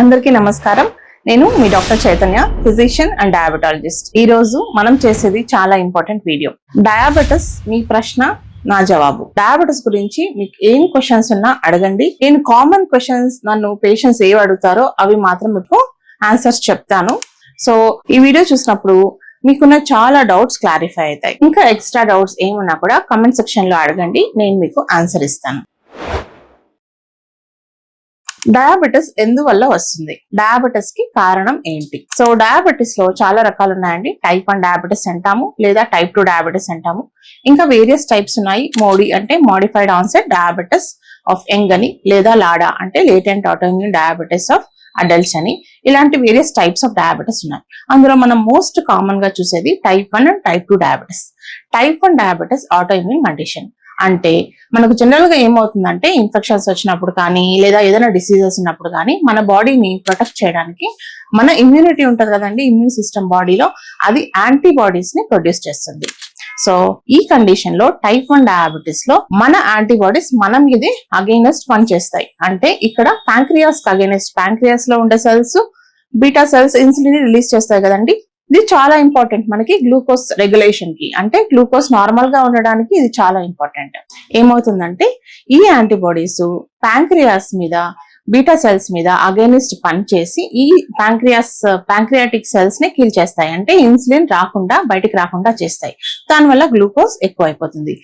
అందరికీ నమస్కారం. నేను మీ doctor Chaitanya physician and diabetologist. ఈ రోజు మనం చేసేది చాలా ఇంపార్టెంట్ వీడియో. డయాబెటస్ మీ ప్రశ్న నా జవాబు. డయాబెటిస్ గురించి మీకు ఏం క్వశ్చన్స్ ఉన్నా అడగండి. నేను కామన్ క్వశ్చన్స్ నన్ను పేషెంట్స్ ఏవి అడుగుతారో అవి మాత్రం మీకు ఆన్సర్స్ చెప్తాను. సో ఈ వీడియో చూసినప్పుడు మీకున్న చాలా డౌట్స్ క్లారిఫై అవుతాయి. ఇంకా ఎక్స్ట్రా డౌట్స్ ఏమున్నా కూడా కమెంట్ సెక్షన్లో అడగండి. నేను మీకు ఆన్సర్ ఇస్తాను. డయాబెటిస్ ఎందువల్ల వస్తుంది? డయాబెటిస్కి కారణం ఏంటి? సో డయాబెటిస్లో చాలా రకాలు ఉన్నాయండి. టైప్ వన్ డయాబెటిస్ అంటాము లేదా టైప్ టూ డయాబెటిస్ అంటాము. ఇంకా వేరియస్ టైప్స్ ఉన్నాయి. మోడీ అంటే modified onset diabetes of young అని లేదా లాడా అంటే latent autoimmune diabetes of adults అని. ఇలాంటి వేరియస్ టైప్స్ ఆఫ్ డయాబెటిస్ ఉన్నాయి. అందులో మనం మోస్ట్ కామన్గా చూసేది type one and type two diabetes type one diabetes autoimmune condition అంటే మనకు జనరల్గా ఏమవుతుందంటే ఇన్ఫెక్షన్స్ వచ్చినప్పుడు కానీ లేదా ఏదైనా డిసీజెస్ ఉన్నప్పుడు కానీ మన బాడీని ప్రొటెక్ట్ చేయడానికి మన ఇమ్యూనిటీ ఉంటుంది కదండి ఇమ్యూన్ సిస్టమ్ బాడీలో అది యాంటీబాడీస్ని ప్రొడ్యూస్ చేస్తుంది. సో ఈ కండిషన్లో టైప్ వన్ డయాబెటీస్లో మన యాంటీబాడీస్ మనం ఇది అగైనెస్ట్ పనిచేస్తాయి అంటే ఇక్కడ ప్యాంక్రియాస్ అగైనెస్ట్ ప్యాంక్రియాస్లో ఉండే cells beta cells insulin release చేస్తాయి కదండి. ఇది చాలా ఇంపార్టెంట్ మనకి గ్లూకోజ్ రెగ్యులేషన్కి. అంటే గ్లూకోజ్ నార్మల్గా ఉండడానికి ఇది చాలా ఇంపార్టెంట్ ఏమవుతుందంటే ఈ యాంటీబాడీస్ ప్యాంక్రియాస్ మీద బీటా సెల్స్ మీద అగేనిస్ట్ పనిచేసి ఈ ప్యాంక్రియాస్ ప్యాంక్రియాటిక్ సెల్స్ని కిల్ చేస్తాయి. అంటే ఇన్సులిన్ రాకుండా బయటికి రాకుండా చేస్తాయి. దానివల్ల గ్లూకోజ్ ఎక్కువ అయిపోతుంది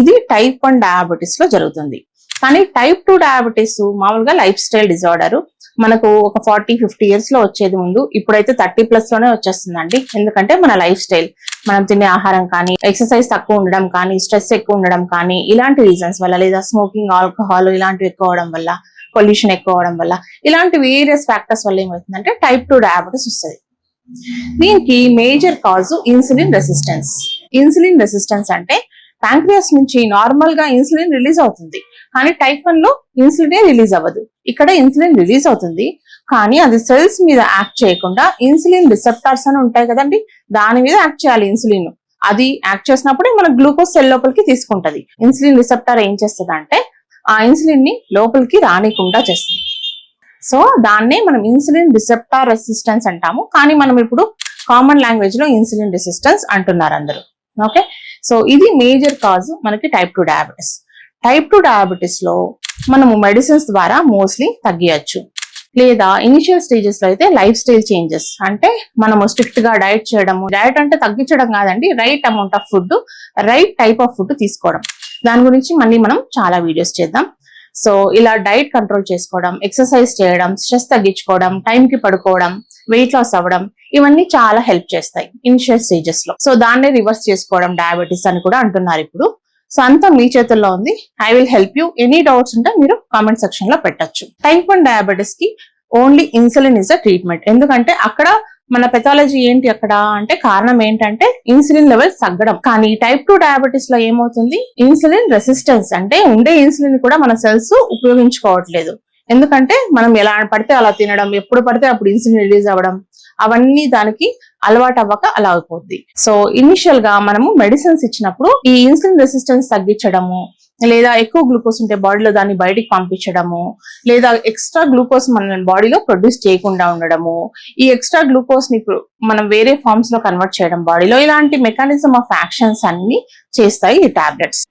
ఇది టైప్ వన్ డయాబెటీస్లో జరుగుతుంది. కానీ టైప్ టూ డయాబెటీస్ మామూలుగా లైఫ్ స్టైల్ డిజార్డర్ మనకు ఒక ఫార్టీ ఫిఫ్టీ ఇయర్స్లో వచ్చేది ముందు. ఇప్పుడైతే థర్టీ ప్లస్లోనే వచ్చేస్తుందండి. ఎందుకంటే మన లైఫ్ స్టైల్ మనం తినే ఆహారం కానీ ఎక్సర్సైజ్ తక్కువ ఉండడం కానీ స్ట్రెస్ ఎక్కువ ఉండడం కానీ ఇలాంటి రీజన్స్ వల్ల లేదా స్మోకింగ్ ఆల్కహాల్ ఇలాంటివి ఎక్కువ అవడం వల్ల పొల్యూషన్ ఎక్కువ అవడం వల్ల ఇలాంటి వేరియస్ ఫ్యాక్టర్స్ వల్ల ఏమవుతుందంటే టైప్ టూ డయాబెటీస్ వస్తుంది. దీనికి major cause insulin resistance insulin resistance అంటే ప్యాంక్రియాస్ నుంచి నార్మల్గా ఇన్సులిన్ రిలీజ్ అవుతుంది. కానీ టైప్ వన్లో ఇన్సులిన్ రిలీజ్ అవ్వదు. ఇక్కడ ఇన్సులిన్ రిలీజ్ అవుతుంది. కానీ అది సెల్స్ మీద యాక్ట్ చేయకుండా ఇన్సులిన్ రిసెప్టార్స్ అని ఉంటాయి కదండి దాని మీద యాక్ట్ చేయాలి ఇన్సులిన్. అది యాక్ట్ చేసినప్పుడే మన గ్లూకోజ్ సెల్ లోపలికి తీసుకుంటది. ఇన్సులిన్ రిసెప్టార్ ఏం చేస్తుంది అంటే ఆ ఇన్సులిన్ని లోపలికి రానికుండా చేస్తుంది. సో దాన్నే మనం ఇన్సులిన్ రిసెప్టార్ రెసిస్టెన్స్ అంటాము. కానీ మనం ఇప్పుడు కామన్ లాంగ్వేజ్లో ఇన్సులిన్ రెసిస్టెన్స్ అంటున్నారు అందరూ. ఓకే? సో ఇది మేజర్ కాజ్ మనకి type two diabetes. Type two డయాబెటీస్లో మనము మెడిసిన్స్ ద్వారా మోస్ట్లీ తగ్గియచ్చు. లేదా ఇనిషియల్ స్టేజెస్లో అయితే లైఫ్ స్టైల్ చేంజెస్ అంటే మనము స్ట్రిక్ట్గా డైట్ చేయడము డైట్ అంటే తగ్గించడం కాదండి right amount of food right type of food తీసుకోవడం. దాని గురించి మళ్ళీ మనం చాలా వీడియోస్ చేద్దాం. సో ఇలా డైట్ కంట్రోల్ చేసుకోవడం ఎక్సర్సైజ్ చేయడం స్ట్రెస్ తగ్గించుకోవడం టైం కి పడుకోవడం వెయిట్ లాస్ అవ్వడం ఇవన్నీ చాలా హెల్ప్ చేస్తాయి ఇనిషియల్ స్టేజెస్లో. సో దాన్నే రివర్స్ చేసుకోవడం డయాబెటీస్ అని కూడా అంటున్నారు ఇప్పుడు. సో అంతా మీ చేతుల్లో ఉంది. I will help you any doubts ఉంటే మీరు కామెంట్ సెక్షన్లో పెట్టచ్చు. Type one డయాబెటీస్కి only insulin is a treatment ఎందుకంటే అక్కడ మన పెథాలజీ ఏంటి అక్కడ? అంటే కారణం ఏంటంటే ఇన్సులిన్ లెవెల్స్ తగ్గడం. కానీ టైప్ టూ డయాబెటీస్లో ఏమవుతుంది? ఇన్సులిన్ రెసిస్టెన్స్ అంటే ఉండే ఇన్సులిన్ కూడా మన సెల్స్ ఉపయోగించుకోవట్లేదు. ఎందుకంటే మనం ఎలా పడితే అలా తినడం ఎప్పుడు పడితే అప్పుడు ఇన్సులిన్ రిలీజ్ అవ్వడం అవన్నీ దానికి అలవాటు అవ్వక అలా అయిపోద్ది సో ఇనిషియల్గా మనము మెడిసిన్స్ ఇచ్చినప్పుడు ఈ ఇన్సులిన్ రెసిస్టెన్స్ తగ్గించడము లేదా ఎక్కువ గ్లూకోజ్ ఉంటే బాడీలో దాన్ని బయటికి పంపించడము లేదా ఎక్స్ట్రా గ్లూకోజ్ మన బాడీలో ప్రొడ్యూస్ చేయకుండా ఉండడము ఈ ఎక్స్ట్రా గ్లూకోజ్ని మనం వేరే ఫార్మ్స్లో కన్వర్ట్ చేయడం బాడీలో ఇలాంటి మెకానిజం ఆఫ్ యాక్షన్స్ అన్ని చేస్తాయి ఈ టాబ్లెట్స్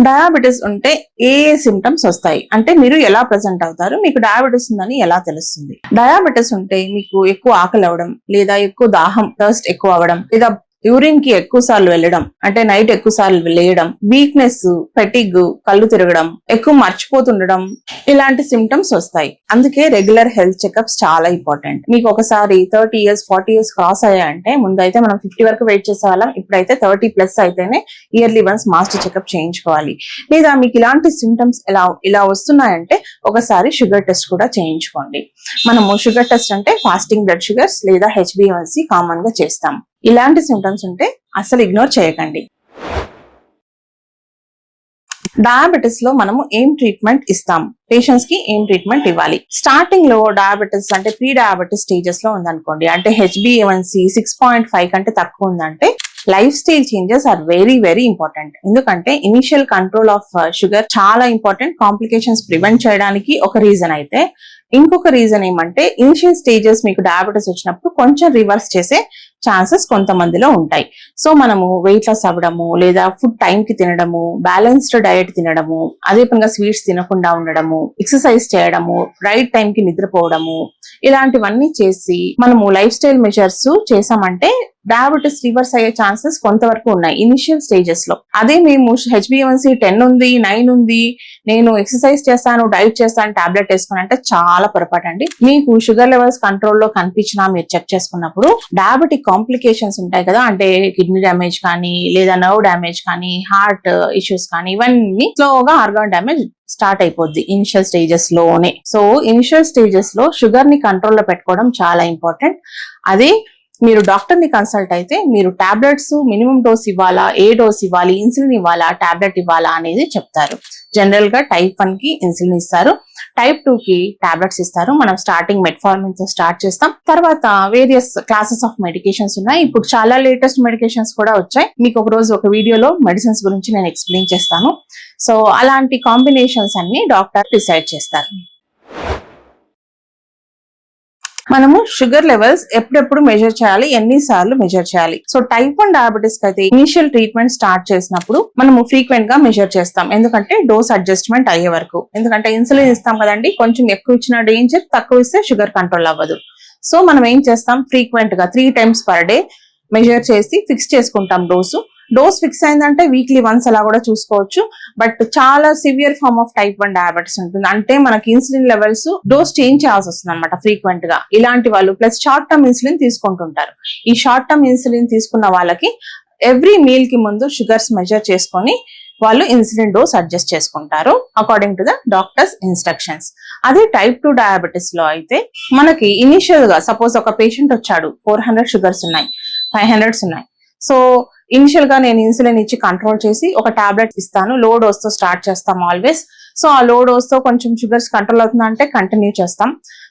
డయాబెటీస్ ఉంటే ఏ ఏ సిమ్టమ్స్ వస్తాయి? అంటే మీరు ఎలా ప్రజెంట్ అవుతారు? మీకు డయాబెటీస్ ఉందని ఎలా తెలుస్తుంది? డయాబెటీస్ ఉంటే మీకు ఎక్కువ ఆకలి అవడం లేదా ఎక్కువ దాహం థర్స్ట్ ఎక్కువ అవడం లేదా యూరిన్కి ఎక్కువ సార్లు వెళ్ళడం అంటే నైట్ ఎక్కువ సార్లు లేయడం వీక్నెస్ ఫెటిగ్ కళ్ళు తిరగడం ఎక్కువ మర్చిపోతుండడం ఇలాంటి సిమ్టమ్స్ వస్తాయి. అందుకే రెగ్యులర్ హెల్త్ చెకప్స్ చాలా ఇంపార్టెంట్ మీకు ఒకసారి thirty years forty years cross అయ్యాయంటే ముందైతే మనం ఫిఫ్టీ వరకు వెయిట్ చేసే వాళ్ళం ఇప్పుడైతే థర్టీ ప్లస్ అయితేనే ఇయర్లీ వన్స్ మాస్టర్ చెకప్ చేయించుకోవాలి. లేదా మీకు ఇలాంటి సిమ్టమ్స్ ఎలా ఇలా వస్తున్నాయంటే ఒకసారి షుగర్ టెస్ట్ కూడా చేయించుకోండి. మనము షుగర్ టెస్ట్ అంటే ఫాస్టింగ్ బ్లడ్ షుగర్స్ లేదా హెచ్బిఎన్సి కామన్గా చేస్తాం. ఇలాంటి సింటమ్స్ ఉంటే అసలు ఇగ్నోర్ చేయకండి. డయాబెటిస్లో మనము ఏం ట్రీట్మెంట్ ఇస్తాం? పేషెంట్స్కి ఏం ట్రీట్మెంట్ ఇవ్వాలి? స్టార్టింగ్లో డయాబెటిస్ అంటే ప్రీ డయాబెటిస్ స్టేజెస్లో ఉందనుకోండి. అంటే హెచ్బిఎవన్సి సిక్స్ పాయింట్ ఫైవ్ కంటే తక్కువ ఉందంటే lifestyle changes are very very important. ఎందుకంటే initial control of uh, sugar చాలా ఇంపార్టెంట్. కాంప్లికేషన్స్ ప్రివెంట్ చేయడానికి ఒక రీజన్ అయితే. ఇంకొక రీజన్ ఏమంటే ఇనిషియల్ స్టేజెస్ మీకు డయాబెటీస్ వచ్చినప్పుడు కొంచెం రివర్స్ చేసే ఛాన్సెస్ కొంతమందిలో ఉంటాయి. సో మనము వెయిట్ లాస్ అవ్వడము లేదా ఫుడ్ టైం కి తినడము బ్యాలెన్స్డ్ డయట్ తినడము అదే పనిగా స్వీట్స్ తినకుండా ఉండడము ఎక్సర్సైజ్ చేయడము రైట్ టైం కి నిద్రపోవడము ఇలాంటివన్నీ చేసి మనము లైఫ్ స్టైల్ మెజర్స్ చేసామంటే డయాబెటీస్ రివర్స్ అయ్యే ఛాన్సెస్ కొంతవరకు ఉన్నాయి ఇనిషియల్ స్టేజెస్లో. అదే మేము హెచ్బిఎంసి టెన్ ఉంది నైన్ ఉంది నేను ఎక్సర్సైజ్ చేస్తాను డైట్ చేస్తాను టాబ్లెట్ వేసుకుని అంటే చాలా పొరపాటు అండి. మీకు షుగర్ లెవెల్స్ కంట్రోల్లో కనిపించినా మీరు చెక్ చేసుకున్నప్పుడు డయాబెటిక్ కాంప్లికేషన్స్ ఉంటాయి కదా అంటే కిడ్నీ డ్యామేజ్ కానీ లేదా నర్వ్ డ్యామేజ్ కానీ హార్ట్ ఇష్యూస్ కానీ ఇవన్నీ స్లోగా ఆర్గాన్ డ్యామేజ్ స్టార్ట్ అయిపోద్ది ఇనిషియల్ స్టేజెస్లోనే. సో ఇనిషియల్ స్టేజెస్లో షుగర్ని కంట్రోల్లో పెట్టుకోవడం చాలా ఇంపార్టెంట్ అదే మీరు డాక్టర్ని కన్సల్ట్ అయితే మీరు టాబ్లెట్స్ మినిమం డోస్ ఇవ్వాలా? ఏ డోస్ ఇవ్వాలి? ఇన్సులిన్ ఇవ్వాలా? టాబ్లెట్ ఇవ్వాలా? అనేది చెప్తారు. జనరల్గా టైప్ వన్కి ఇన్సులిన్ ఇస్తారు. టైప్ టూ కి టాబ్లెట్స్ ఇస్తారు. మనం స్టార్టింగ్ మెట్ఫార్మిన్తో స్టార్ట్ చేస్తాం. తర్వాత వేరియస్ క్లాసెస్ ఆఫ్ మెడికేషన్స్ ఉన్నాయి. ఇప్పుడు చాలా లేటెస్ట్ మెడికేషన్స్ కూడా వచ్చాయి. మీకు ఒక రోజు ఒక వీడియోలో మెడిసిన్స్ గురించి నేను ఎక్స్ప్లెయిన్ చేస్తాను. సో అలాంటి కాంబినేషన్స్ అన్ని డాక్టర్ డిసైడ్ చేస్తారు. మనము షుగర్ లెవెల్స్ ఎప్పుడెప్పుడు మెజర్ చేయాలి? ఎన్ని సార్లు మెజర్ చేయాలి? సో టైప్ వన్ డయాబెటీస్కి అయితే ఇనిషియల్ ట్రీట్మెంట్ స్టార్ట్ చేసినప్పుడు మనము ఫ్రీక్వెంట్గా మెజర్ చేస్తాం. ఎందుకంటే డోస్ అడ్జస్ట్మెంట్ అయ్యే వరకు. ఎందుకంటే ఇన్సులిన్ ఇస్తాం కదండి కొంచెం ఎక్కువ ఇచ్చిన డేంజర్ తక్కువ ఇస్తే షుగర్ కంట్రోల్ అవ్వదు. సో మనం ఏం చేస్తాం? ఫ్రీక్వెంట్గా three times per day measure చేసి ఫిక్స్ చేసుకుంటాం డోసు డోస్ ఫిక్స్ అయిందంటే వీక్లీ వన్స్ అలా కూడా చూసుకోవచ్చు. బట్ చాలా severe form of type one diabetes ఉంటుంది. అంటే మనకి ఇన్సులిన్ లెవెల్స్ డోస్ చేంజ్ చేయాల్సి వస్తుంది అనమాట ఫ్రీక్వెంట్గా. ఇలాంటి వాళ్ళు ప్లస్ షార్ట్ టర్మ్ ఇన్సులిన్ తీసుకుంటుంటారు. ఈ షార్ట్ టర్మ్ ఇన్సులిన్ తీసుకున్న వాళ్ళకి ఎవ్రీ మీల్కి ముందు షుగర్స్ మెజర్ చేసుకొని వాళ్ళు ఇన్సులిన్ డోస్ అడ్జస్ట్ చేసుకుంటారు according to the doctor's instructions అదే టైప్ టూ డయాబెటీస్లో అయితే మనకి ఇనిషియల్గా సపోజ్ ఒక పేషెంట్ వచ్చాడు ఫోర్ హండ్రెడ్ షుగర్స్ ఉన్నాయి ఫైవ్ హండ్రెడ్స్ ఉన్నాయి. సో ఇనిషియల్గా నేను ఇన్సులిన్ ఇచ్చి కంట్రోల్ చేసి ఒక టాబ్లెట్ ఇస్తాను. లో డోస్తో స్టార్ట్ చేస్తాం ఆల్వేస్ సో ఆ లో డోస్తో కొంచెం షుగర్స్ కంట్రోల్ అవుతుందంటే కంటిన్యూ చేస్తాం.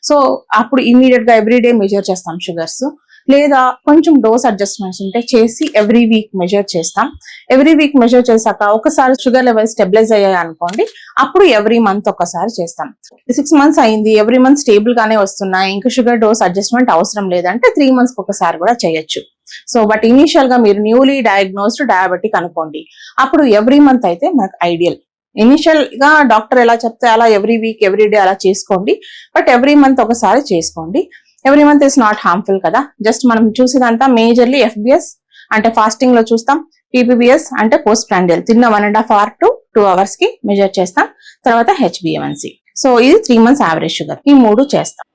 సో అప్పుడు ఇమీడియట్గా ఎవ్రీడే మెజర్ చేస్తాం షుగర్స్ లేదా కొంచెం డోస్ అడ్జస్ట్మెంట్స్ ఉంటే చేసి ఎవ్రీ వీక్ మెజర్ చేస్తాం. ఎవ్రీ వీక్ మెజర్ చేశాక ఒకసారి షుగర్ లెవెల్ స్టెబిలైజ్ అయ్యాయి అనుకోండి అప్పుడు ఎవ్రీ మంత్ ఒకసారి చేస్తాం. సిక్స్ మంత్స్ అయింది ఎవ్రీ మంత్ స్టేబుల్ గానే వస్తున్నాయి ఇంకా షుగర్ డోస్ అడ్జస్ట్మెంట్ అవసరం లేదంటే త్రీ మంత్స్ ఒకసారి కూడా చేయొచ్చు. సో బట్ ఇనీషియల్గా మీరు న్యూలీ డయాగ్నోస్డ్ డయాబెటిక్ అనుకోండి. అప్పుడు ఎవ్రీ మంత్ అయితే మనకు ఐడియల్ ఇనిషియల్గా డాక్టర్ ఎలా చెప్తే అలా ఎవ్రీ వీక్ ఎవ్రీ డే అలా చేసుకోండి. బట్ ఎవ్రీ మంత్ ఒకసారి చేసుకోండి. Every month is not harmful కదా. జస్ట్ మనం చూసేదంతా మేజర్లీ ఎఫ్బిఎస్ అంటే ఫాస్టింగ్లో చూస్తాం. పీపీబిఎస్ అంటే పోస్ట్ ప్రాండియల్ తిన్న one and half hour to two అవర్స్కి మెజర్ చేస్తాం. తర్వాత హెచ్బిఎంసి సో ఇది త్రీ మంత్స్ యావరేజ్ షుగర్ ఈ మూడు చేస్తాం.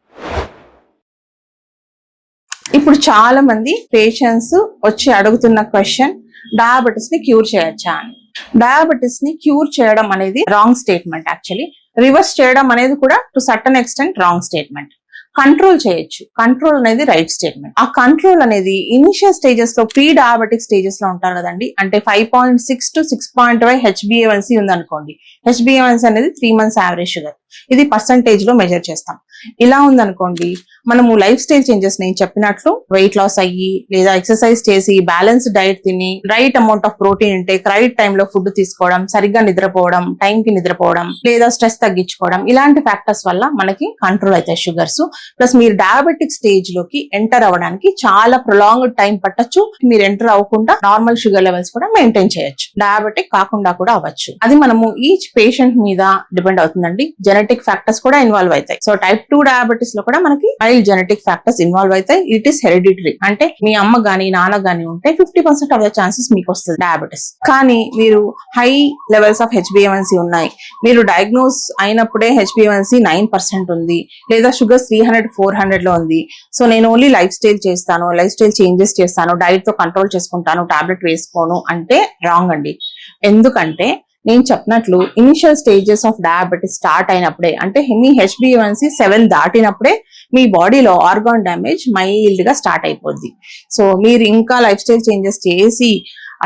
ఇప్పుడు చాలా మంది పేషెంట్స్ వచ్చి అడుగుతున్న క్వశ్చన్ డయాబెటిస్ని క్యూర్ చేయొచ్చా అని. డయాబెటిస్ని క్యూర్ చేయడం అనేది రాంగ్ స్టేట్మెంట్ యాక్చువల్లీ రివర్స్ చేయడం అనేది కూడా to certain extent wrong statement control చేయొచ్చు. కంట్రోల్ అనేది రైట్ స్టేట్మెంట్ ఆ కంట్రోల్ అనేది ఇనిషియల్ స్టేజెస్లో ప్రీ డయాబెటిక్ స్టేజెస్లో ఉంటారు కదండి. అంటే five point six to six point five హెచ్బిఏవన్సీ ఉందనుకోండి. హెచ్బిఏవన్సీ అనేది త్రీ మంత్స్ యావరేజ్ షుగర్ ఇది పర్సంటేజ్లో మెజర్ చేస్తాం. ఇలా ఉందనుకోండి మనము లైఫ్ స్టైల్ చేంజెస్ నేను చెప్పినట్లు వెయిట్ లాస్ అయ్యి లేదా ఎక్సర్సైజ్ చేసి బ్యాలెన్స్ డైట్ తిని రైట్ అమౌంట్ ఆఫ్ ప్రోటీన్ ఉంటే రైట్ టైంలో ఫుడ్ తీసుకోవడం సరిగ్గా నిద్రపోవడం టైం కి నిద్రపోవడం లేదా స్ట్రెస్ తగ్గించుకోవడం ఇలాంటి ఫ్యాక్టర్స్ వల్ల మనకి కంట్రోల్ అవుతాయి షుగర్స్ ప్లస్ మీరు డయాబెటిక్ స్టేజ్లోకి ఎంటర్ అవ్వడానికి చాలా ప్రొలాంగ్ టైం పట్టొచ్చు. మీరు ఎంటర్ అవ్వకుండా నార్మల్ షుగర్ లెవెల్స్ కూడా మెయింటైన్ చేయొచ్చు. డయాబెటిక్ కాకుండా కూడా అవ్వచ్చు. అది మనము ఈచ్ పేషెంట్ మీద డిపెండ్ అవుతుందండి. జెనెటిక్ ఫ్యాక్టర్స్ కూడా ఇన్వాల్వ్ అవుతాయి. సో టైప్ టూ డయాబెటీస్లో కూడా మనకి వైల్డ్ జెనెటిక్ ఫ్యాక్టర్స్ ఇన్వాల్వ్ అవుతాయి. ఇట్ ఈస్ హెరిడిటరీ అంటే మీ అమ్మ గానీ నాన్న గానీ ఉంటే fifty percent of the chances మీకు వస్తుంది డయాబెటిస్ కానీ మీరు హై లెవెల్స్ ఆఫ్ హెచ్బిఎన్సీ ఉన్నాయి. మీరు డయాగ్నోస్ అయినప్పుడే హెచ్బిఎంఎన్సీ నైన్ పర్సెంట్ ఉంది. లేదా షుగర్ త్రీ హండ్రెడ్ ఫోర్ హండ్రెడ్లో ఉంది. సో నేను ఓన్లీ లైఫ్ స్టైల్ చేస్తాను లైఫ్ స్టైల్ చేంజెస్ చేస్తాను డైట్తో కంట్రోల్ చేసుకుంటాను టాబ్లెట్ వేసుకోను అంటే రాంగ్ అండి. ఎందుకంటే నేను చెప్పినట్లు initial stages of diabetes start అయినప్పుడే అంటే మీ హెచ్బిఎన్సీ సెవెన్ దాటినప్పుడే మీ బాడీలో ఆర్గాన్ డ్యామేజ్ మైల్డ్గా స్టార్ట్ అయిపోద్ది. సో మీరు ఇంకా లైఫ్ స్టైల్ చేంజెస్ చేసి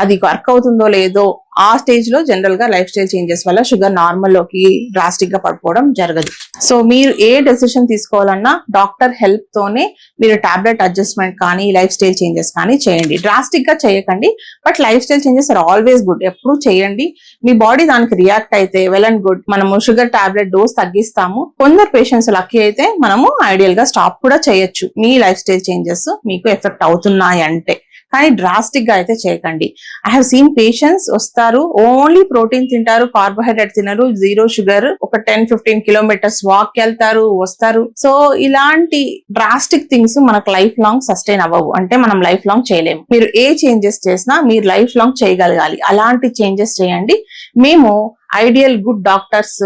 అది వర్క్ అవుతుందో లేదో ఆ స్టేజ్లో జనరల్గా లైఫ్ స్టైల్ చేంజెస్ వల్ల షుగర్ నార్మల్లోకి డ్రాస్టిక్గా పడిపోవడం జరగదు. సో మీరు ఏ డెసిషన్ తీసుకోవాలన్నా డాక్టర్ హెల్ప్ తోనే మీరు టాబ్లెట్ అడ్జస్ట్మెంట్ కానీ లైఫ్ స్టైల్ చేంజెస్ కానీ చేయండి. డ్రాస్టిక్గా చేయకండి but lifestyle changes are always good. ఎప్పుడు చేయండి. మీ బాడీ దానికి రియాక్ట్ అయితే వెల్ అండ్ గుడ్. మనము షుగర్ టాబ్లెట్ డోస్ తగ్గిస్తాము. కొందరు పేషెంట్స్ లక్కీ అయితే మనము ఐడియల్గా స్టాప్ కూడా చేయొచ్చు. మీ లైఫ్ స్టైల్ చేంజెస్ మీకు ఎఫెక్ట్ అవుతున్నాయి అంటే కానీ డ్రాస్టిక్గా అయితే చేయకండి. ఐ హావ్ సీన్ పేషెంట్స్ వస్తారు ఓన్లీ ప్రోటీన్ తింటారు కార్బోహైడ్రేట్ తినరు జీరో షుగర్ ఒక టెన్ ఫిఫ్టీన్ కిలోమీటర్స్ వాక్ వెళ్తారు వస్తారు. సో ఇలాంటి డ్రాస్టిక్ థింగ్స్ మనకు లైఫ్ లాంగ్ సస్టైన్ అవ్వవు. అంటే మనం లైఫ్ లాంగ్ చేయలేము. మీరు ఏ చేంజెస్ చేసినా మీరు లైఫ్ లాంగ్ చేయగలగాలి. అలాంటి చేంజెస్ చేయండి. మేము ఐడియల్ గుడ్ డాక్టర్స్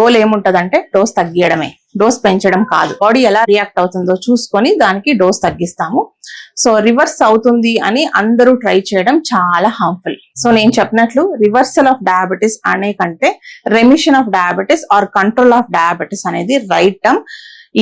గోల్ ఏముంటదంటే డోస్ తగ్గియడమే. డోస్ పెంచడం కాదు. బాడీ ఎలా రియాక్ట్ అవుతుందో చూసుకొని దానికి డోస్ తగ్గిస్తాము. సో రివర్స్ అవుతుంది అని అందరూ ట్రై చేయడం చాలా హార్మ్ఫుల్ సో నేను చెప్పినట్లు రివర్సల్ ఆఫ్ డయాబెటీస్ అనే కంటే remission of diabetes or control of diabetes అనేది రైట్ టర్మ్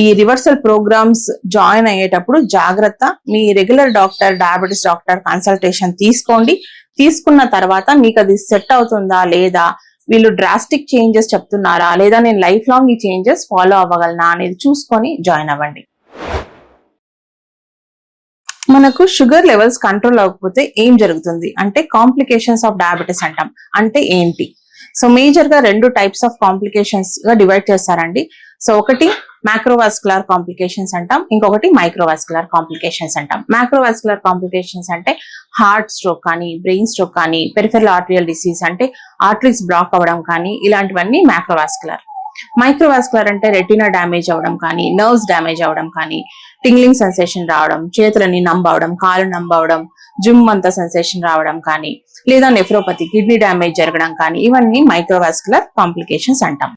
ఈ రివర్సల్ ప్రోగ్రామ్స్ జాయిన్ అయ్యేటప్పుడు జాగ్రత్త. మీ regular doctor diabetes doctor consultation తీసుకోండి. తీసుకున్న తర్వాత మీకు అది సెట్ అవుతుందా లేదా వీళ్ళు డ్రాస్టిక్ చేంజెస్ చెప్తున్నారా? లేదా నేను లైఫ్ లాంగ్ ఈ చేంజెస్ ఫాలో అవ్వగలనా అనేది చూసుకొని జాయిన్ అవ్వండి. మనకు షుగర్ లెవెల్స్ కంట్రోల్ అవ్వకపోతే ఏం జరుగుతుంది? అంటే కాంప్లికేషన్స్ ఆఫ్ డయాబెటీస్ అంటాం. అంటే ఏంటి? సో మేజర్గా రెండు టైప్స్ ఆఫ్ కాంప్లికేషన్స్గా డివైడ్ చేస్తారండి. సో ఒకటి మ్యాక్రోవాస్కులర్ కాంప్లికేషన్స్ అంటాం. ఇంకొకటి మైక్రోవాస్కులర్ కాంప్లికేషన్స్ అంటాం. మ్యాక్రోవాస్కులర్ కాంప్లికేషన్స్ అంటే హార్ట్ స్ట్రోక్ కానీ బ్రెయిన్ స్ట్రోక్ కానీ పెరిఫెరల్ ఆర్టరియల్ డిసీజ్ అంటే ఆర్టరీస్ బ్లాక్ అవ్వడం కానీ ఇలాంటివన్నీ మ్యాక్రోవాస్కులర్ మైక్రోవాస్కులర్ అంటే రెటినా డ్యామేజ్ అవ్వడం కానీ నర్వ్స్ డ్యామేజ్ అవ్వడం కానీ టింగ్లింగ్ సెన్సేషన్ రావడం చేతులని నంబ్ అవడం కాలు నంబ్ అవడం అంత సెన్సేషన్ రావడం కానీ లేదా నెఫ్రోపతి కిడ్నీ డ్యామేజ్ జరగడం కానీ ఇవన్నీ మైక్రోవాస్కులర్ కాంప్లికేషన్స్ అంటాం.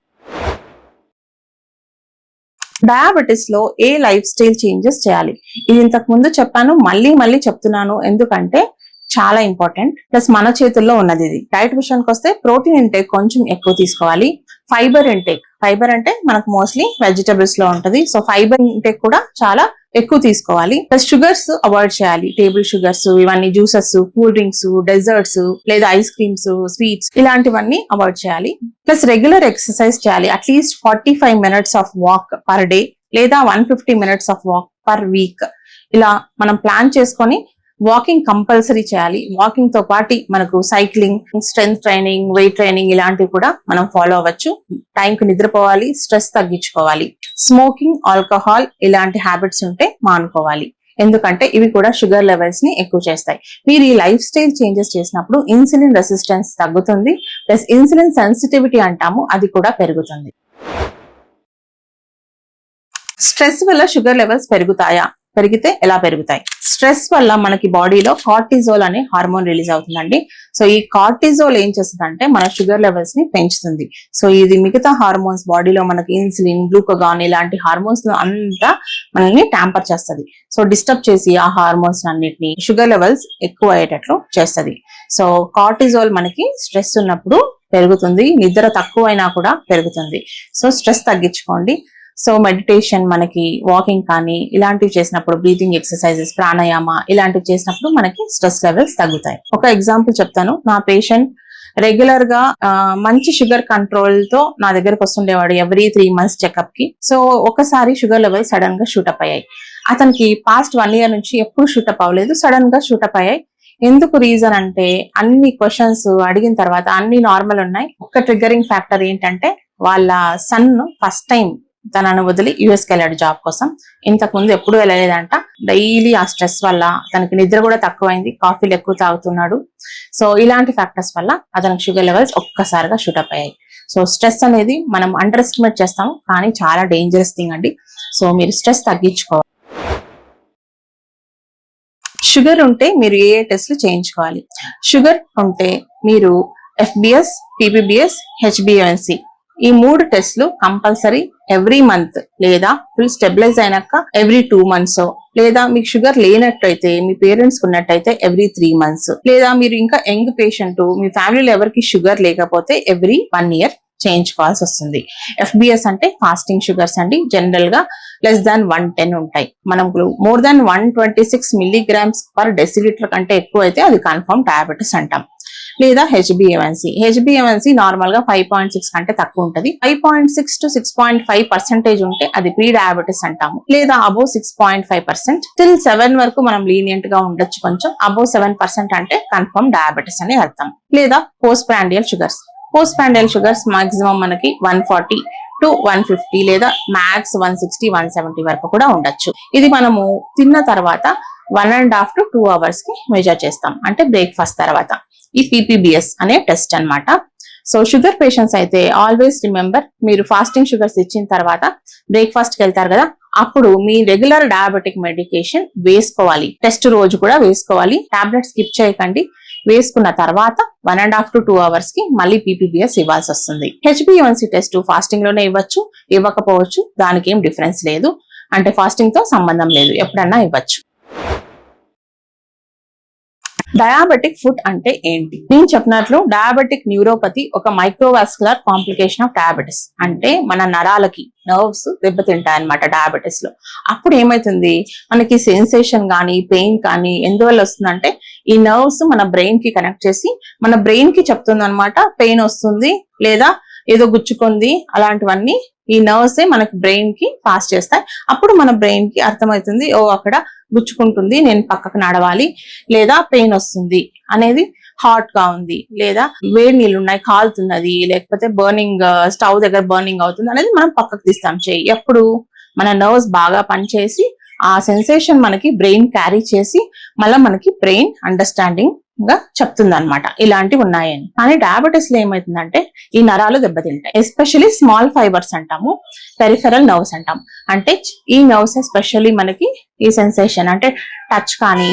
డయాబెటిస్లో ఏ లైఫ్ స్టైల్ చేంజెస్ చేయాలి? ఇది ఇంతకు ముందు చెప్పాను మళ్ళీ మళ్ళీ చెప్తున్నాను. ఎందుకంటే చాలా ఇంపార్టెంట్ ప్లస్ మన చేతుల్లో ఉన్నది ఇది. డైట్ విషయానికి వస్తే ప్రోటీన్ ఇంటేక్ కొంచెం ఎక్కువ తీసుకోవాలి. ఫైబర్ ఇంటేక్ ఫైబర్ అంటే మనకు మోస్ట్లీ వెజిటబుల్స్లో ఉంటది. సో ఫైబర్ ఇంటేక్ కూడా చాలా ఎక్కువ తీసుకోవాలి. ప్లస్ షుగర్స్ అవాయిడ్ చేయాలి. టేబుల్ షుగర్స్ ఇవన్నీ జ్యూసెస్ కూల్ డ్రింక్స్ డెజర్ట్స్ లేదా ఐస్ క్రీమ్స్ స్వీట్స్ ఇలాంటివన్నీ అవాయిడ్ చేయాలి. ప్లస్ రెగ్యులర్ ఎక్సర్సైజ్ చేయాలి. At least forty five minutes of walk per day లేదా one fifty minutes of walk per week ఇలా మనం plan చేసుకొని వాకింగ్ కంపల్సరీ చేయాలి. వాకింగ్తో పాటు మనకు cycling strength training weight training ఇలాంటివి కూడా మనం ఫాలో అవ్వచ్చు. టైం కి నిద్రపోవాలి స్ట్రెస్ తగ్గించుకోవాలి. స్మోకింగ్ ఆల్కహాల్ ఇలాంటి హ్యాబిట్స్ ఉంటే మానుకోవాలి. ఎందుకంటే ఇవి కూడా షుగర్ లెవెల్స్ని ఎక్కువ చేస్తాయి. మీరు ఈ లైఫ్ స్టైల్ చేంజెస్ చేసినప్పుడు ఇన్సులిన్ రెసిస్టెన్స్ తగ్గుతుంది. ప్లస్ ఇన్సులిన్ సెన్సిటివిటీ అంటాము అది కూడా పెరుగుతుంది. స్ట్రెస్ వల్ల షుగర్ లెవెల్స్ పెరుగుతాయా? పెరిగితే ఎలా పెరుగుతాయి? స్ట్రెస్ వల్ల మనకి బాడీలో కార్టిజోల్ అనే హార్మోన్ రిలీజ్ అవుతుందండి. సో ఈ కార్టిజోల్ ఏం చేస్తుందంటే మన షుగర్ లెవెల్స్ని పెంచుతుంది. సో ఇది మిగతా హార్మోన్స్ బాడీలో మనకి ఇన్సులిన్ గ్లూకోగాన్ ఇలాంటి హార్మోన్స్ అంతా మనల్ని ట్యాంపర్ చేస్తుంది. సో డిస్టర్బ్ చేసి ఆ హార్మోన్స్ అన్నిటిని షుగర్ లెవెల్స్ ఎక్కువ అయ్యేటట్లు చేస్తుంది. సో కార్టిజోల్ మనకి స్ట్రెస్ ఉన్నప్పుడు పెరుగుతుంది. నిద్ర తక్కువైనా కూడా పెరుగుతుంది. సో స్ట్రెస్ తగ్గించుకోండి. సో మెడిటేషన్ మనకి వాకింగ్ కానీ ఇలాంటివి చేసినప్పుడు బ్రీతింగ్ ఎక్సర్సైజెస్ ప్రాణాయామ ఇలాంటివి చేసినప్పుడు మనకి స్ట్రెస్ లెవెల్స్ తగ్గుతాయి. ఒక ఎగ్జాంపుల్ చెప్తాను. నా పేషెంట్ రెగ్యులర్గా మంచి షుగర్ కంట్రోల్తో నా దగ్గరకు వస్తుండేవాడు ఎవ్రీ త్రీ మంత్స్ చెకప్కి. సో ఒకసారి షుగర్ లెవెల్ సడన్గా షూటప్ అయ్యాయి. అతనికి పాస్ట్ వన్ ఇయర్ నుంచి ఎప్పుడు షూటప్ అవ్వలేదు సడన్గా షూటప్ అయ్యాయి. ఎందుకు రీజన్ అంటే అన్ని క్వశ్చన్స్ అడిగిన తర్వాత అన్ని నార్మల్ ఉన్నాయి. ఒక ట్రిగ్గరింగ్ ఫ్యాక్టర్ ఏంటంటే వాళ్ళ సన్ ఫస్ట్ టైం తనను వదిలి యుఎస్కి వెళ్ళాడు జాబ్ కోసం. ఇంతకు ముందు ఎప్పుడు వెళ్ళలేదంట. డైలీ ఆ స్ట్రెస్ వల్ల తనకి నిద్ర కూడా తక్కువైంది. కాఫీలు ఎక్కువ తాగుతున్నాడు. సో ఇలాంటి ఫ్యాక్టర్స్ వల్ల అతనికి షుగర్ లెవెల్స్ ఒక్కసారిగా షూటప్ అయ్యాయి. సో స్ట్రెస్ అనేది మనం అండర్ ఎస్టిమేట్ చేస్తాం కానీ చాలా డేంజరస్ థింగ్ అండి. సో మీరు స్ట్రెస్ తగ్గించుకోవాలి షుగర్ ఉంటే మీరు ఏ ఏ టెస్ట్లు చేయించుకోవాలి. షుగర్ ఉంటే మీరు ఎఫ్బిఎస్ పిబిబిఎస్ హెచ్బిఎన్సి ఈ మూడు టెస్ట్లు కంపల్సరీ ఎవ్రీ మంత్ లేదా ఫుల్ స్టెబిలైజ్ అయినాక ఎవ్రీ టూ మంత్స్ లేదా మీకు షుగర్ లేనట్టయితే మీ పేరెంట్స్ ఉన్నట్టయితే ఎవ్రీ త్రీ మంత్స్ లేదా మీరు ఇంకా యంగ్ పేషెంట్ మీ ఫ్యామిలీలో ఎవరికి షుగర్ లేకపోతే ఎవ్రీ వన్ ఇయర్ చేయించుకోవాల్సి వస్తుంది. ఎఫ్బిఎస్ అంటే ఫాస్టింగ్ షుగర్స్ అండి. జనరల్గా లెస్ దాన్ వన్ టెన్ ఉంటాయి. మనం more than one twenty six milligrams per decilitre కంటే ఎక్కువ అయితే అది కన్ఫర్మ్ డయాబెటీస్ అంటాం. లేదా హెచ్బిఎంఎన్సీ హెచ్బిఎంఎన్సీ నార్మల్గా ఫైవ్ పాయింట్ సిక్స్ కంటే తక్కువ ఉంటుంది. Five point six to six point five percentage ఉంటే అది ప్రీ డయాబెటీస్ అంటాము. లేదా above six point five percent till seven వరకు మనం లీనియంట్గా ఉండొచ్చు కొంచెం. అబోవ్ సెవెన్ పర్సెంట్ అంటే కన్ఫర్మ్ డయాబెటీస్ అని అర్థం. లేదా post prandial sugars post prandial sugars maximum మనకి one forty to one fifty లేదా max one sixty one seventy వరకు కూడా ఉండొచ్చు. ఇది మనము తిన్న తర్వాత one and half to two అవర్స్కి మెజర్ చేస్తాం. అంటే బ్రేక్ఫాస్ట్ తర్వాత. ఈ పీపీబిఎస్ అనే టెస్ట్ అన్నమాట. సో షుగర్ పేషెంట్స్ అయితే ఆల్వేస్ రిమెంబర్ మీరు ఫాస్టింగ్ షుగర్స్ ఇచ్చిన తర్వాత బ్రేక్ఫాస్ట్కి వెళ్తారు కదా అప్పుడు మీ రెగ్యులర్ డయాబెటిక్ మెడికేషన్ వేసుకోవాలి. టెస్ట్ రోజు కూడా వేసుకోవాలి. టాబ్లెట్ స్కిప్ చేయకండి. వేసుకున్న తర్వాత one and half to two అవర్స్కి మళ్ళీ పీపీబీఎస్ ఇవ్వాల్సి వస్తుంది. హెచ్బిఎన్సీ టెస్ట్ ఫాస్టింగ్లోనే ఇవ్వచ్చు ఇవ్వకపోవచ్చు దానికి ఏం డిఫరెన్స్ లేదు. అంటే ఫాస్టింగ్తో సంబంధం లేదు. ఎప్పుడన్నా ఇవ్వచ్చు. డయాబెటిక్ ఫుడ్ అంటే ఏంటి? నేను చెప్పినట్లు డయాబెటిక్ న్యూరోపతి ఒక మైక్రోవాస్కులర్ కాంప్లికేషన్ ఆఫ్ డయాబెటిస్ అంటే మన నరాలకి నర్వ్స్ దెబ్బతింటాయి అనమాట డయాబెటిస్లో. అప్పుడు ఏమైతుంది? మనకి సెన్సేషన్ కానీ పెయిన్ కానీ ఎందువల్ల వస్తుందంటే ఈ నర్వ్స్ మన బ్రెయిన్కి కనెక్ట్ చేసి మన బ్రెయిన్కి చెప్తుంది అనమాట పెయిన్ వస్తుంది లేదా ఏదో గుచ్చుకుంది అలాంటివన్నీ ఈ నర్వ్స్ మనకి బ్రెయిన్కి పాస్ చేస్తాయి. అప్పుడు మన బ్రెయిన్కి అర్థమవుతుంది ఓ అక్కడ గుచ్చుకుంటుంది నేను పక్కకు నడవాలి లేదా పెయిన్ వస్తుంది అనేది హాట్గా ఉంది లేదా వేడి నీళ్ళు ఉన్నాయి కాలుతున్నది లేకపోతే బర్నింగ్ స్టవ్ దగ్గర బర్నింగ్ అవుతుంది అనేది మనం పక్కకు తీస్తాం చేయి ఎప్పుడు? మన నర్వ్స్ బాగా పనిచేసి ఆ సెన్సేషన్ మనకి బ్రెయిన్ క్యారీ చేసి మళ్ళీ మనకి బ్రెయిన్ అండర్స్టాండింగ్ గా చెప్తుంది అనమాట ఇలాంటివి ఉన్నాయని. కానీ డయాబెటీస్లో ఏమవుతుందంటే ఈ నరాలు దెబ్బతింటాయి. ఎస్పెషలీ స్మాల్ ఫైబర్స్ అంటాము పెరిఫెరల్ నర్వ్స్ అంటాం అంటే ఈ నర్వ్స్ ఎస్పెషల్లీ మనకి ఈ సెన్సేషన్ అంటే టచ్ కానీ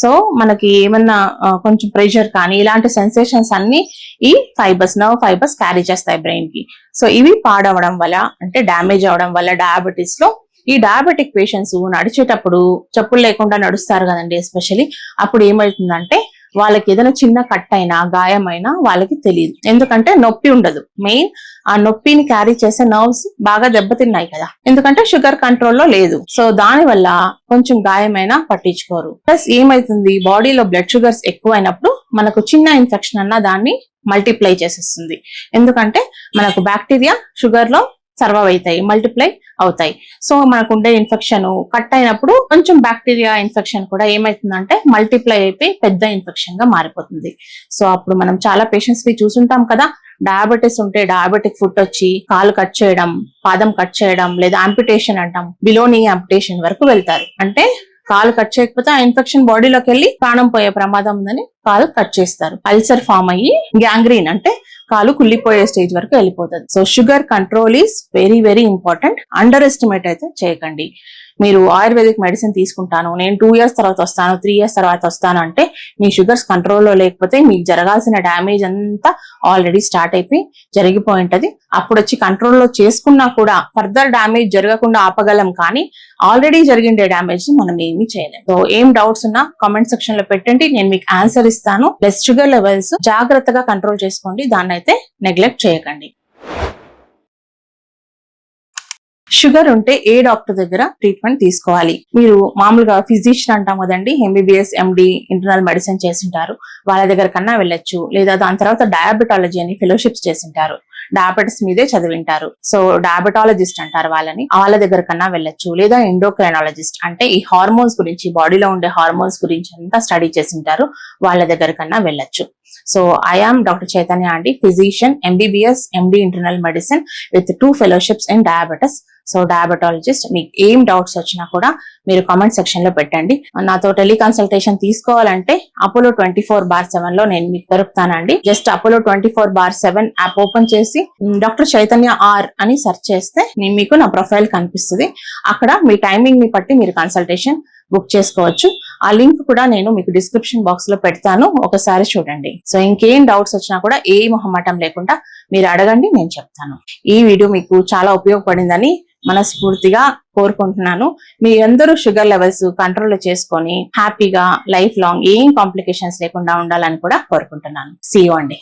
సో మనకి ఏమన్నా కొంచెం ప్రెషర్ కానీ ఇలాంటి సెన్సేషన్స్ అన్ని ఈ ఫైబర్స్ నర్వ్ ఫైబర్స్ క్యారీ చేస్తాయి బ్రెయిన్కి. సో ఇవి పాడవడం వల్ల అంటే డ్యామేజ్ అవడం వల్ల డయాబెటీస్లో ఈ డయాబెటిక్ పేషెంట్స్ నడిచేటప్పుడు చెప్పులు లేకుండా నడుస్తారు కదండి ఎస్పెషల్లీ అప్పుడు ఏమవుతుందంటే వాళ్ళకి ఏదైనా చిన్న కట్ అయినా గాయమైనా వాళ్ళకి తెలియదు ఎందుకంటే నొప్పి ఉండదు. మెయిన్ ఆ నొప్పిని క్యారీ చేసే నర్వ్స్ బాగా దెబ్బతిన్నాయి కదా. ఎందుకంటే షుగర్ కంట్రోల్లో లేదు. సో దాని వల్ల కొంచెం గాయమైనా పట్టించుకోరు. ప్లస్ ఏమైతుంది? బాడీలో బ్లడ్ షుగర్స్ ఎక్కువైనప్పుడు మనకు చిన్న ఇన్ఫెక్షన్ అన్న దాన్ని మల్టిప్లై చేసేస్తుంది. ఎందుకంటే మనకు బ్యాక్టీరియా షుగర్లో సర్వైవ్ అవుతాయి మల్టిప్లై అవుతాయి. సో మనకు ఉండే ఇన్ఫెక్షన్ కట్ అయినప్పుడు కొంచెం బ్యాక్టీరియా ఇన్ఫెక్షన్ కూడా ఏమైతుందంటే మల్టిప్లై అయిపోయి పెద్ద ఇన్ఫెక్షన్గా మారిపోతుంది. సో అప్పుడు మనం చాలా పేషెంట్స్కి చూసుంటాం కదా డయాబెటీస్ ఉంటే డయాబెటిక్ ఫుడ్ వచ్చి కాలు కట్ చేయడం పాదం కట్ చేయడం లేదా అంపిటేషన్ అంటాం బిలోనీ అంపిటేషన్ వరకు వెళ్తారు. అంటే కాలు కట్ చేయకపోతే ఆ ఇన్ఫెక్షన్ బాడీలోకి వెళ్ళి ప్రాణం పోయే ప్రమాదం ఉందని కాలు కట్ చేస్తారు. అల్సర్ ఫామ్ అయ్యి గ్యాంగ్రీన్ అంటే కాలు కుళ్ళిపోయే స్టేజ్ వరకు వెళ్ళిపోతుంది. So sugar control is very very important. Underestimate అయితే చేయకండి. మీరు ఆయుర్వేదిక్ మెడిసిన్ తీసుకుంటాను నేను టూ ఇయర్స్ తర్వాత వస్తాను త్రీ ఇయర్స్ తర్వాత వస్తాను అంటే మీ షుగర్స్ కంట్రోల్లో లేకపోతే మీకు జరగాల్సిన డ్యామేజ్ అంతా ఆల్రెడీ స్టార్ట్ అయిపోయి జరిగిపోయి ఉంటుంది. అప్పుడు వచ్చి కంట్రోల్లో చేసుకున్నా కూడా ఫర్దర్ డ్యామేజ్ జరగకుండా ఆపగలం కానీ ఆల్రెడీ జరిగిండే డ్యామేజ్ని మనం ఏమీ చేయలేము సో ఏం డౌట్స్ ఉన్నా కామెంట్ సెక్షన్లో పెట్టండి నేను మీకు ఆన్సర్ ఇస్తాను. ప్లస్ షుగర్ లెవెల్స్ జాగ్రత్తగా కంట్రోల్ చేసుకోండి దాన్ని అయితే నెగ్లెక్ట్ చేయకండి. షుగర్ ఉంటే ఏ డాక్టర్ దగ్గర ట్రీట్మెంట్ తీసుకోవాలి? మీరు మామూలుగా ఫిజిషియన్ అంటాం కదండి ఎంబీబీఎస్ ఎండి ఇంటర్నల్ మెడిసిన్ చేసింటారు వాళ్ళ దగ్గర కన్నా వెళ్ళొచ్చు. లేదా దాని తర్వాత డయాబెటాలజీ అని ఫెలోషిప్స్ చేసింటారు డయాబెటిస్ మీదే చదివింటారు. సో డయాబెటాలజిస్ట్ అంటారు వాళ్ళని. వాళ్ళ దగ్గర కన్నా వెళ్ళొచ్చు. లేదా ఎండోక్రైనాలజిస్ట్ అంటే ఈ హార్మోన్స్ గురించి బాడీలో ఉండే హార్మోన్స్ గురించి అంతా స్టడీ చేసి ఉంటారు. వాళ్ళ దగ్గర కన్నా వెళ్ళొచ్చు. So I am doctor Chaitanya అండి physician MBBS MD internal medicine with two fellowships in diabetes so diabetologist మీకు ఏం డౌట్స్ వచ్చినా కూడా మీరు కామెంట్ సెక్షన్లో పెట్టండి. నాతో టెలికన్సల్టేషన్ తీసుకోవాలంటే అపోలో ట్వంటీ ఫోర్ బార్ సెవెన్లో నేను మీకు దొరుకుతానండి. Just Apollo twenty four bar seven app open చేసి డాక్టర్ చైతన్య ఆర్ అని సెర్చ్ చేస్తే నేను మీకు నా ప్రొఫైల్ కనిపిస్తుంది. అక్కడ మీ టైమింగ్ని బట్టి మీరు కన్సల్టేషన్ బుక్ చేసుకోవచ్చు. ఆ లింక్ కూడా నేను మీకు డిస్క్రిప్షన్ బాక్స్లో పెడతాను. ఒకసారి చూడండి. సో ఇంకేం డౌట్స్ వచ్చినా కూడా ఏ మొహమాటం లేకుండా మీరు అడగండి నేను చెప్తాను. ఈ వీడియో మీకు చాలా ఉపయోగపడిందని మనస్ఫూర్తిగా కోరుకుంటున్నాను. మీ అందరూ షుగర్ లెవెల్స్ కంట్రోల్ చేసుకొని హ్యాపీగా లైఫ్ లాంగ్ ఏం కాంప్లికేషన్స్ లేకుండా ఉండాలని కూడా కోరుకుంటున్నాను. సీ అండి